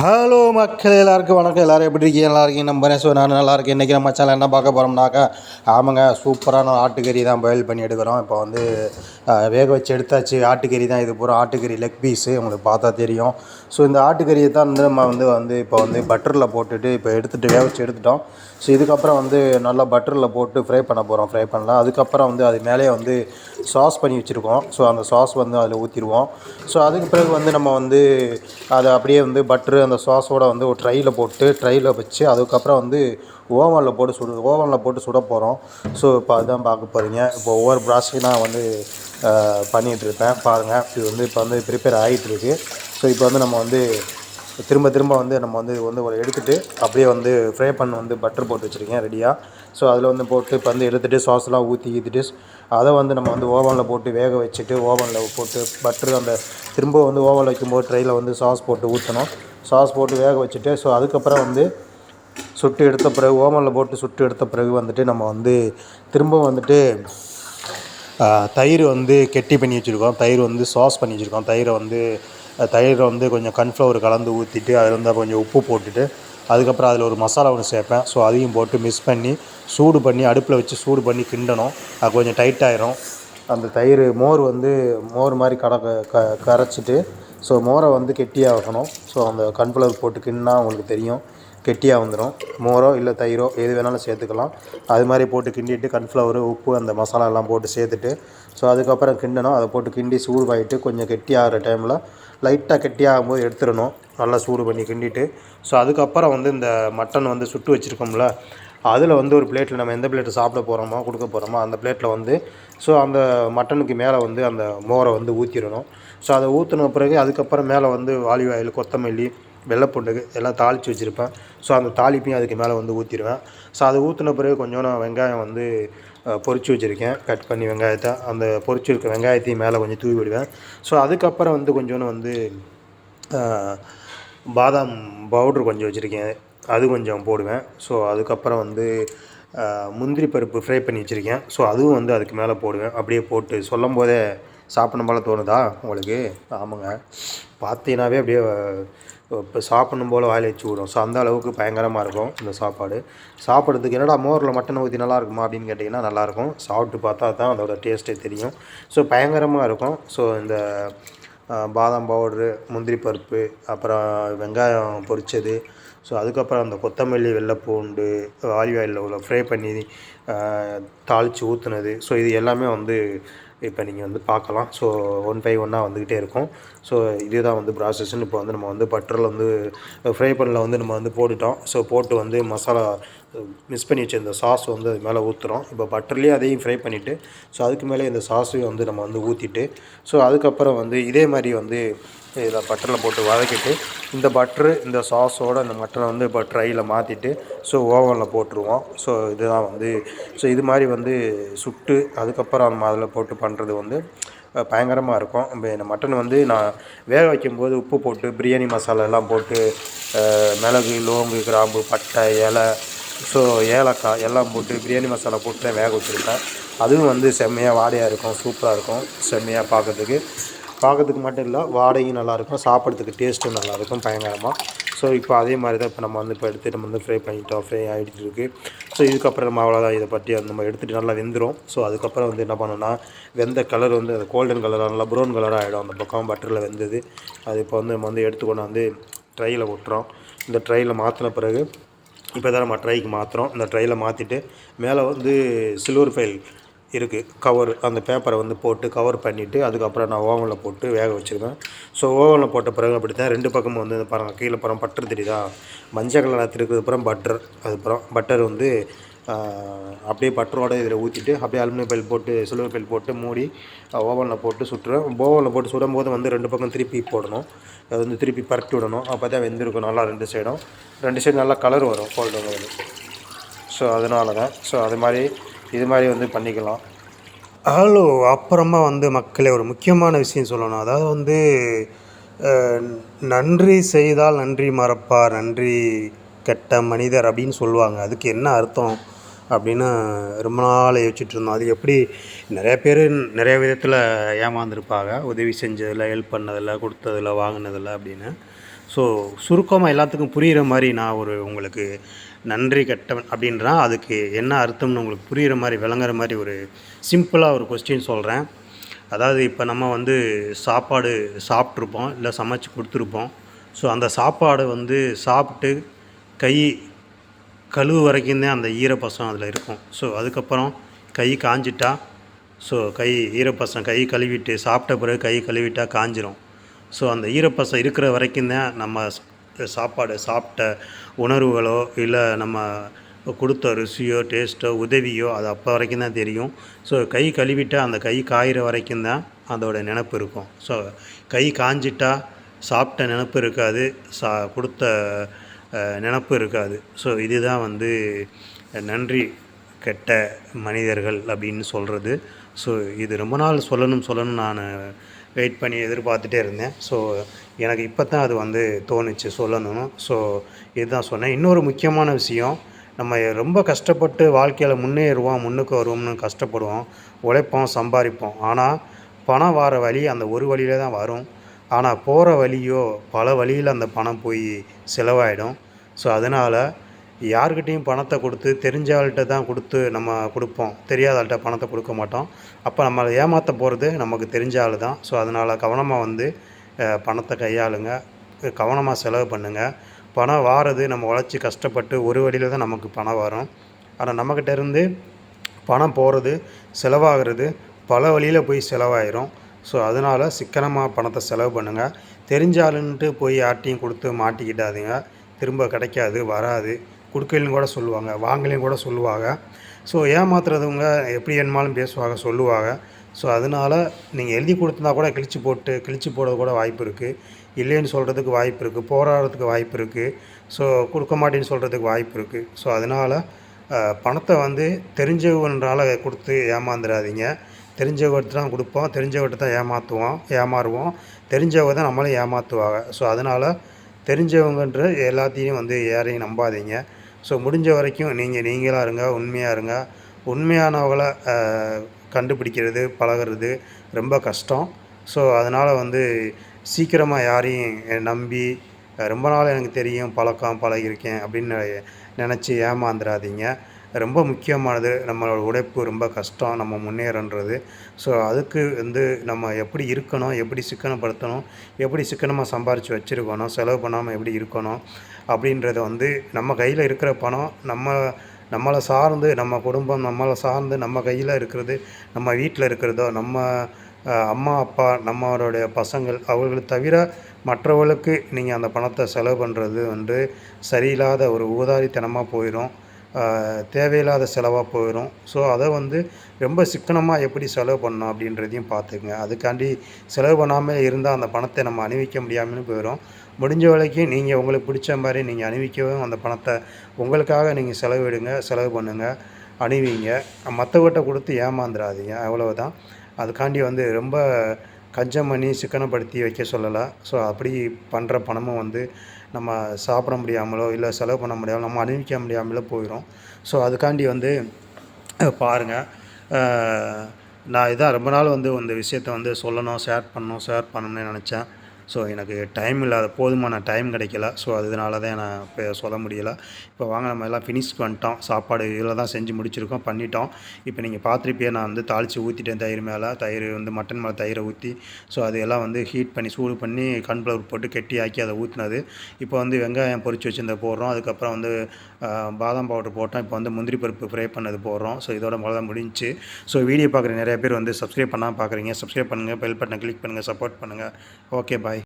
Hello மக்கள் எல்லாருக்கும் வணக்கம். எல்லோரும் எப்படி இருக்கீங்க? நல்லா இருக்கீங்க. நம்ம ஸோ நான் நல்லா இருக்கேன். இன்றைக்கி நம்ம சேனல் என்ன பார்க்க போகிறோம்னாக்கா ஆமாங்க சூப்பரான ஆட்டுக்கறி தான் பாயில் பண்ணி எடுக்கிறோம். இப்போ வந்து வேக வச்சு எடுத்தாச்சு. ஆட்டுக்கறி தான் இது பூரா. ஆட்டுக்கறி லெக் பீஸு உங்களுக்கு பார்த்தா தெரியும். ஸோ இந்த ஆட்டுக்கறியை தான் வந்து நம்ம வந்து வந்து இப்போ வந்து பட்டரில் போட்டுட்டு இப்போ எடுத்துகிட்டு வேக வச்சு எடுத்துட்டோம். ஸோ இதுக்கப்புறம் வந்து நல்லா பட்டரில் போட்டு ஃப்ரை பண்ண போகிறோம் ஃப்ரை பண்ணலாம். அதுக்கப்புறம் வந்து அது மேலேயே வந்து சாஸ் பண்ணி வச்சுருக்கோம். ஸோ அந்த சாஸ் வந்து அதில் ஊற்றிடுவோம் ஸோ அதுக்கு பிறகு வந்து நம்ம வந்து அதை அப்படியே வந்து பட்டரு அந்த சாஸோட வந்து ஒரு ட்ரையில் போட்டு ட்ரையில் வச்சு அதுக்கப்புறம் வந்து ஓவனில் போட்டு சுடு ஓவனில் போட்டு சுட போகிறோம் ஸோ இப்போ அதுதான் பார்க்க போகிறீங்க இப்போ ஒவ்வொரு ப்ராசஸையும் நான் வந்து பண்ணிகிட்ருப்பேன் பாருங்கள் இது வந்து இப்போ வந்து ப்ரிப்பேர் ஆகிட்டுருக்கு ஸோ இப்போ வந்து நம்ம வந்து திரும்ப திரும்ப வந்து நம்ம வந்து வந்து ஒரு எடுத்துகிட்டு அப்படியே வந்து ஃப்ரை பண்ண வந்து பட்டர் போட்டு வச்சுருக்கேன் ரெடியாக ஸோ அதில் வந்து போட்டு இப்போ வந்து எடுத்துகிட்டு சாஸ்லாம் ஊற்றி ஊற்றிட்டு அதை வந்து நம்ம வந்து ஓவனில் போட்டு வேக வச்சுட்டு ஓவனில் போட்டு பட்டர் அந்த திரும்ப வந்து ஓவனில் வைக்கும்போது ட்ரையில் வந்து சாஸ் போட்டு ஊற்றணும் சாஸ் போட்டு வேக வச்சுட்டு ஸோ அதுக்கப்புறம் வந்து சுட்டு எடுத்த பிறகு ஓவனில் போட்டு சுட்டு எடுத்த பிறகு வந்துட்டு நம்ம வந்து திரும்ப வந்துட்டு தயிர் வந்து கெட்டி பண்ணி வச்சுருக்கோம். தயிர் வந்து சாஸ் பண்ணி வச்சுருக்கோம். தயிரை வந்து தயிரை வந்து கொஞ்சம் கன்ஃப்ளவர் கலந்து ஊற்றிட்டு அதில் இருந்தால் கொஞ்சம் உப்பு போட்டுட்டு அதுக்கப்புறம் அதில் ஒரு மசாலா ஒன்று சேர்ப்பேன். ஸோ அதையும் போட்டு மிக்ஸ் பண்ணி சூடு பண்ணி அடுப்பில் வச்சு சூடு பண்ணி கிண்டணும். அது கொஞ்சம் டைட் ஆயிரும். அந்த தயிர் மோர் வந்து மோர் மாதிரி கட க கரைச்சிட்டு ஸோ மோரை வந்து கெட்டியாக வைக்கணும் ஸோ அந்த கன்ஃப்ளவர் போட்டு கிண்டினா உங்களுக்கு தெரியும் கெட்டியாக வந்துடும் மோரோ இல்லை தயிரோ எது வேணாலும் சேர்த்துக்கலாம். அது மாதிரி போட்டு கிண்டிட்டு கன்ஃப்ளவர் உப்பு அந்த மசாலா எல்லாம் போட்டு சேர்த்துட்டு ஸோ அதுக்கப்புறம் கிண்டணும். அதை போட்டு கிண்டி சூடு சூடுவாயிட்டு கொஞ்சம் கெட்டியாகிற டைமில் லைட்டாக கெட்டியாகும்போது எடுத்துடணும். நல்லா சூடு பண்ணி கிண்டிட்டு. ஸோ அதுக்கப்புறம் வந்து இந்த மட்டன் வந்து சுட்டு வச்சுருக்கோம்ல அதில் வந்து ஒரு பிளேட்டில் நம்ம எந்த பிளேட்டை சாப்பிட போகிறோமோ கொடுக்க போகிறோமோ அந்த பிளேட்டில் வந்து ஸோ அந்த மட்டனுக்கு மேலே வந்து அந்த மோரை வந்து ஊற்றிடணும் ஸோ அதை ஊற்றின பிறகு அதுக்கப்புறம் மேலே வந்து ஆலிவ் ஆயில் கொத்தமல்லி வெள்ளைப்பூண்டுக்கு எல்லாம் தாளித்து வச்சுருப்பேன். ஸோ அந்த தாளிப்பையும் அதுக்கு மேலே வந்து ஊற்றிடுவேன் ஸோ அதை ஊற்றின பிறகு கொஞ்சோண்டு வெங்காயம் வந்து பொறிச்சு வச்சுருக்கேன். கட் பண்ணி வெங்காயத்தை அந்த பொறிச்சு இருக்க வெங்காயத்தையும் மேலே கொஞ்சம் தூவி விடுவேன். ஸோ அதுக்கப்புறம் வந்து கொஞ்சோண்டு வந்து பாதாம் பவுட்ரு கொஞ்சம் வச்சுருக்கேன். அது கொஞ்சம் போடுவேன். ஸோ அதுக்கப்புறம் வந்து முந்திரி பருப்பு ஃப்ரை பண்ணி வச்சுருக்கேன். ஸோ அதுவும் வந்து அதுக்கு மேலே போடுவேன். அப்படியே போட்டு சொல்லும் போதே சாப்பிடும் போல் தோணுதா உங்களுக்கு? ஆமாங்க. பார்த்தீங்கன்னாவே அப்படியே இப்போ சாப்பிடணும் போல் வாயில் வச்சு விடும். ஸோ அந்த அளவுக்கு பயங்கரமாக இருக்கும் இந்த சாப்பாடு. சாப்பிட்றதுக்கு என்னடா மோரில் மட்டன் ஊற்றி நல்லா இருக்குமா அப்படின்னு கேட்டிங்கன்னா நல்லாயிருக்கும் சாப்பிட்டு பார்த்தா தான் அதோட டேஸ்ட்டே தெரியும். ஸோ பயங்கரமாக இருக்கும். ஸோ இந்த பாதாம் பவுட்ரு முந்திரி பருப்பு அப்புறம் வெங்காயம் பொரிச்சது. ஸோ அதுக்கப்புறம் அந்த கொத்தமல்லி வெள்ளைப்பூண்டு ஆலிவ் ஆயிலில் உள்ள ஃப்ரை பண்ணி தாளித்து ஊற்றுனது ஸோ இது எல்லாமே வந்து இப்போ நீங்கள் வந்து பார்க்கலாம். ஸோ ஒன் பை ஒன்னாக வந்துக்கிட்டே இருக்கும். ஸோ இதுதான் வந்து ப்ராசஸ்ன்னு இப்போ வந்து நம்ம வந்து பட்டரில் வந்து ஃப்ரை பண்ணல வந்து நம்ம வந்து போட்டுட்டோம். ஸோ போட்டு வந்து மசாலா மிஸ் பண்ணி வச்ச இந்த சாஸ் வந்து அது மேலே ஊற்றுறோம் இப்போ பட்டர்லேயே அதையும் ஃப்ரை பண்ணிவிட்டு ஸோ அதுக்கு மேலே இந்த சாஸையும் வந்து நம்ம வந்து ஊற்றிட்டு ஸோ அதுக்கப்புறம் வந்து இதே மாதிரி வந்து இதில் பட்டரில் போட்டு வதக்கிட்டு இந்த பட்ரு இந்த சாஸோட இந்த மட்டனை வந்து இப்போ ட்ரையில் மாற்றிட்டு ஸோ ஓவனில் போட்டுருவோம். ஸோ இதுதான் வந்து ஸோ இது மாதிரி வந்து சுட்டு அதுக்கப்புறம் நம்ம அதில் போட்டு பண்ணுறது வந்து பயங்கரமாக இருக்கும். இப்போ இந்த மட்டன் வந்து நான் வேக வைக்கும்போது உப்பு போட்டு பிரியாணி மசாலா எல்லாம் போட்டு மிளகு லோங்கு கிராம்பு பட்டை இலை ஸோ ஏலக்காய் எல்லாம் போட்டு பிரியாணி மசாலா போட்டு வேக வச்சுருப்பேன். அதுவும் வந்து செம்மையாக வாடையாக இருக்கும் சூப்பராக இருக்கும் செம்மையாக பார்க்குறதுக்கு பார்க்கறதுக்கு மட்டும் இல்லை வாடகையும் நல்லாயிருக்கும் சாப்பிட்றதுக்கு டேஸ்ட்டும் நல்லாயிருக்கும் பயங்கரமாக ஸோ இப்போ அதே மாதிரி தான் இப்போ நம்ம வந்து இப்போ எடுத்து நம்ம வந்து ஃப்ரை பண்ணிட்டோம் ஃப்ரை ஆகிட்டு இருக்கு. ஸோ இதுக்கப்புறம் நம்ம அவ்வளோதான் இதை பற்றி நம்ம எடுத்துகிட்டு நல்லா வெந்துடும் ஸோ அதுக்கப்புறம் வந்து என்ன பண்ணோன்னா வெந்த கலர் வந்து அது கோல்டன் கலராக நல்லா ப்ரௌன் கலராக ஆகிடும் அந்த பக்கம் பட்டரில் வெந்தது. அது இப்போ வந்து நம்ம வந்து எடுத்துக்கொண்டு வந்து ட்ரையில் விட்டுறோம் இந்த ட்ரையில் மாற்றின பிறகு இப்போ தான் நம்ம ட்ரைக்கு மாற்றுறோம் இந்த ட்ரையில் மாற்றிட்டு மேலே வந்து சில்வர் ஃபைல் இருக்குது கவர் அந்த பேப்பரை வந்து போட்டு கவர் பண்ணிவிட்டு அதுக்கப்புறம் நான் ஓவனில் போட்டு வேக வச்சுருவேன். ஸோ ஓவனில் போட்ட பிறகு அப்படி தான் ரெண்டு பக்கமும் வந்து பாருங்கள் கீழே புறம் பட்டர் தெரியுதா? மஞ்சள் கலர் இருக்கிறது அப்புறம் பட்டர் அதுக்கப்புறம் பட்டர் வந்து அப்படியே பட்டரோட இதில் ஊற்றிட்டு அப்படியே அலுமினியம் பைல் போட்டு சில்வர் பைல் போட்டு மூடி ஓவனில் போட்டு சுட்டுருவேன் ஓவனில் போட்டு சுடும் போது வந்து ரெண்டு பக்கம் திருப்பி போடணும். அது வந்து திருப்பி பரட்டி விடணும். அப்போ தான் வெந்திருக்கும். நல்லா ரெண்டு சைடும் ரெண்டு சைடும் நல்லா கலர் வரும் கோல்டு கலர் ஸோ அதனால தான் ஸோ அது மாதிரி இது மாதிரி வந்து பண்ணிக்கலாம். ஹலோ அப்புறமா வந்து மக்களே ஒரு முக்கியமான விஷயம் சொல்லணும். அதாவது வந்து நன்றி செய்தால் நன்றி மறப்பார் நன்றி கெட்ட மனிதர் அப்படின்னு சொல்லுவாங்க. அதுக்கு என்ன அர்த்தம்? அப்படின்னு ரொம்ப நாள் யோசிச்சுட்டு இருந்தோம். அது எப்படி நிறைய பேர் நிறைய விதத்தில் ஏமாந்துருப்பாங்க. உதவி செஞ்சதில் ஹெல்ப் பண்ணதில் கொடுத்ததில் வாங்கினதில் அப்படின்னு. ஸோ சுருக்கமாக எல்லாத்துக்கும் புரிகிற மாதிரி நான் ஒரு உங்களுக்கு நன்றி கட்டவன் அப்படின்றா அதுக்கு என்ன அர்த்தம்னு உங்களுக்கு புரிகிற மாதிரி விளங்குற மாதிரி ஒரு சிம்பிளாக ஒரு கொஸ்டின் சொல்கிறேன் அதாவது இப்போ நம்ம வந்து சாப்பாடு சாப்பிட்ருப்போம் இல்லை சமைச்சு கொடுத்துருப்போம். ஸோ அந்த சாப்பாடு வந்து சாப்பிட்டு கை கழுவு வரைக்கும் தான் அந்த ஈரப்பசம் அதில் இருக்கும். ஸோ அதுக்கப்புறம் கை காஞ்சிட்டா ஸோ கை ஈரப்பசம் கை கழுவிட்டு சாப்பிட்ட பிறகு கை கழுவிட்டா காஞ்சிரும். ஸோ அந்த ஈரப்பசம் இருக்கிற வரைக்கும் தான் நம்ம சாப்பாடு சாப்பிட்ட உணர்வுகளோ இல்லை நம்ம கொடுத்த ருசியோ டேஸ்ட்டோ உதவியோ அது அப்போ வரைக்கும் தான் தெரியும். ஸோ கை கழுவிட்டால் அந்த கை காயிற வரைக்கும் தான் அதோட நினப்பு இருக்கும். ஸோ கை காஞ்சிட்டா சாப்பிட்ட நினப்பு இருக்காது. சா கொடுத்த நினப்பு இருக்காது. ஸோ இதுதான் வந்து நன்றி கெட்ட மனிதர்கள் அப்படின்னு சொல்கிறது ஸோ இது ரொம்ப நாள் சொல்லணும் சொல்லணும் நான் வெயிட் பண்ணி எதிர்பார்த்துட்டே இருந்தேன். ஸோ எனக்கு இப்போ தான் அது வந்து தோணுச்சு சொல்லணும் ஸோ இதுதான் சொன்னேன். இன்னொரு முக்கியமான விஷயம் நம்ம ரொம்ப கஷ்டப்பட்டு வாழ்க்கையில் முன்னேறுவோம் முன்னுக்கு வருவோம்னு கஷ்டப்படுவோம் உழைப்போம் சம்பாதிப்போம். ஆனால் பணம் வர வழி அந்த ஒரு வழியில தான் வரும். ஆனால் போகிற வழியோ பல வழியில் அந்த பணம் போய் செலவாயிடும். ஸோ அதனால் யார்கிட்டையும் பணத்தை கொடுத்து தெரிஞ்ச ஆள்கிட்ட தான் கொடுத்து நம்ம கொடுப்போம். தெரியாத ஆள்கிட்ட பணத்தை கொடுக்க மாட்டோம். அப்போ நம்மளை ஏமாற்ற போகிறது நமக்கு தெரிஞ்ச ஆள் தான். ஸோ அதனால் கவனமாக வந்து பணத்தை கையாளுங்க. கவனமாக செலவு பண்ணுங்கள் பணம் வாரது நம்ம உழைச்சி கஷ்டப்பட்டு ஒரு வழியில் தான் நமக்கு பணம் வரும். ஆனால் நம்மக்கிட்ட இருந்து பணம் போகிறது செலவாகிறது பல வழியில் போய் செலவாயிரும். ஸோ அதனால் சிக்கனமாக பணத்தை செலவு பண்ணுங்கள் தெரிஞ்சாலுன்ட்டு போய் யார்ட்டையும் கொடுத்து மாட்டிக்கிட்டாதீங்க. திரும்ப கிடைக்காது வராது. கொடுக்கலன்னு கூட சொல்லுவாங்க வாங்கலையும் கூட சொல்லுவாங்க. ஸோ ஏமாத்துறதுங்க எப்படி வேணுமாலும் பேசுவாங்க சொல்லுவாங்க. ஸோ அதனால் நீங்கள் எழுதி கொடுத்துருந்தா கூட கிழிச்சு போட்டு கிழிச்சு போடுறது கூட வாய்ப்பு இருக்குது இல்லைன்னு சொல்கிறதுக்கு வாய்ப்பு இருக்குது போராடுறதுக்கு வாய்ப்பு இருக்குது ஸோ கொடுக்க மாட்டேன்னு சொல்கிறதுக்கு வாய்ப்பு இருக்குது ஸோ அதனால் பணத்தை வந்து தெரிஞ்சவன்றால் கொடுத்து ஏமாந்துடாதீங்க தெரிஞ்சவர்கிட்ட தான் கொடுப்போம். தெரிஞ்சவர்கிட்ட தான் ஏமாற்றுவோம் ஏமாறுவோம். தெரிஞ்சவங்க தான் நம்மளும் ஏமாற்றுவாங்க ஸோ அதனால் தெரிஞ்சவங்கன்ற எல்லாத்தையும் வந்து யாரையும் நம்பாதீங்க. ஸோ முடிஞ்ச வரைக்கும் நீங்கள் நீங்களாக இருங்க உண்மையாக இருங்க. உண்மையானவங்களை கண்டுபிடிக்கிறது பழகுறது ரொம்ப கஷ்டம். ஸோ அதனால் வந்து சீக்கிரமாக யாரையும் நம்பி ரொம்ப நாள் எனக்கு தெரியும் பழக்கம் பழகியிருக்கேன் அப்படின்னு நினச்சி ஏமாந்துடாதீங்க ரொம்ப முக்கியமானது. நம்மளோட உழைப்பு ரொம்ப கஷ்டம். நம்ம முன்னேறன்றது. ஸோ அதுக்கு வந்து நம்ம எப்படி இருக்கணும் எப்படி சிக்கனப்படுத்தணும் எப்படி சிக்கனமாக சம்பாரித்து வச்சுருக்கணும் செலவு பண்ணாமல் எப்படி இருக்கணும் அப்படின்றத வந்து நம்ம கையில் இருக்கிற பணம் நம்ம நம்மளை சார்ந்து நம்ம குடும்பம் நம்மளை சார்ந்து நம்ம கையில் இருக்கிறது நம்ம வீட்டில் இருக்கிறதோ நம்ம அம்மா அப்பா நம்மளுடைய பசங்கள் அவர்களை தவிர மற்றவர்களுக்கு நீங்கள் அந்த பணத்தை செலவு பண்ணுறது வந்து சரியில்லாத ஒரு ஊதாரித்தனமாக போயிடும் தேவையில்லாத செலவாக போயிடும் ஸோ அதை வந்து ரொம்ப சிக்கனமாக எப்படி செலவு பண்ணணும் அப்படின்றதையும் பார்த்துக்குங்க. அதுக்காண்டி செலவு பண்ணாமல் இருந்தால் அந்த பணத்தை நம்ம அணிவிக்க முடியாமல் போயிடும் முடிஞ்ச வரைக்கும் நீங்கள் உங்களுக்கு பிடிச்ச மாதிரி நீங்கள் அணிவிக்கவும் அந்த பணத்தை உங்களுக்காக நீங்கள் செலவிடுங்க செலவு பண்ணுங்கள் அணிவிங்க. மற்றவர்கிட்ட கொடுத்து ஏமாந்துடாதீங்க அவ்வளவுதான். அதுக்காண்டி வந்து ரொம்ப கஞ்சம் பண்ணி சிக்கனப்படுத்தி வைக்க சொல்லலை. ஸோ அப்படி பண்ணுற பணமும் வந்து நம்ம சாப்பிட முடியாமலோ இல்லை செலவு பண்ண முடியாமலோ நம்ம அணிவிக்க முடியாமலோ போயிடும் ஸோ அதுக்காண்டி வந்து பாருங்கள் நான் இதான் ரொம்ப நாள் வந்து இந்த விஷயத்த வந்து சொல்லணும் ஷேர் பண்ணணும் ஷேர் பண்ணணும்னு நினச்சேன். ஸோ எனக்கு டைம் இல்லாத போதுமான டைம் கிடைக்கல. ஸோ அதனால தான் நான் இப்போ சொல்ல முடியலை. இப்போ வாங்க நம்ம எல்லாம் ஃபினிஷ் பண்ணிட்டோம். சாப்பாடு இதில் தான் செஞ்சு முடிச்சிருக்கோம் பண்ணிட்டோம். இப்போ நீங்கள் பார்த்துருப்பியே நான் வந்து தாளித்து ஊற்றிட்டேன் தயிர் மேலே. தயிர் வந்து மட்டன் மேலே தயிரை ஊற்றி ஸோ அது எல்லாம் வந்து ஹீட் பண்ணி சூடு பண்ணி கன்ஃப்ளவர் போட்டு கெட்டி ஆக்கி அதை ஊற்றினது இப்போ வந்து வெங்காயம் பொறிச்சு வச்சுருந்த போடுறோம். அதுக்கப்புறம் வந்து பாதாம் பவுடர் போட்டோம். இப்போ வந்து முந்திரி பருப்பு ஃப்ரை பண்ணது போடுறோம். ஸோ இதோட முதல்ல முடிஞ்சுச்சு. ஸோ வீடியோ பார்க்குற நிறைய பேர் வந்து சப்ஸ்கிரைப் பண்ணால் பார்க்குறீங்க சப்ஸ்கிரைப் பண்ணுங்கள் பெல் பட்டனை கிளிக் பண்ணுங்கள் சப்போர்ட் பண்ணுங்கள் ஓகே பாய்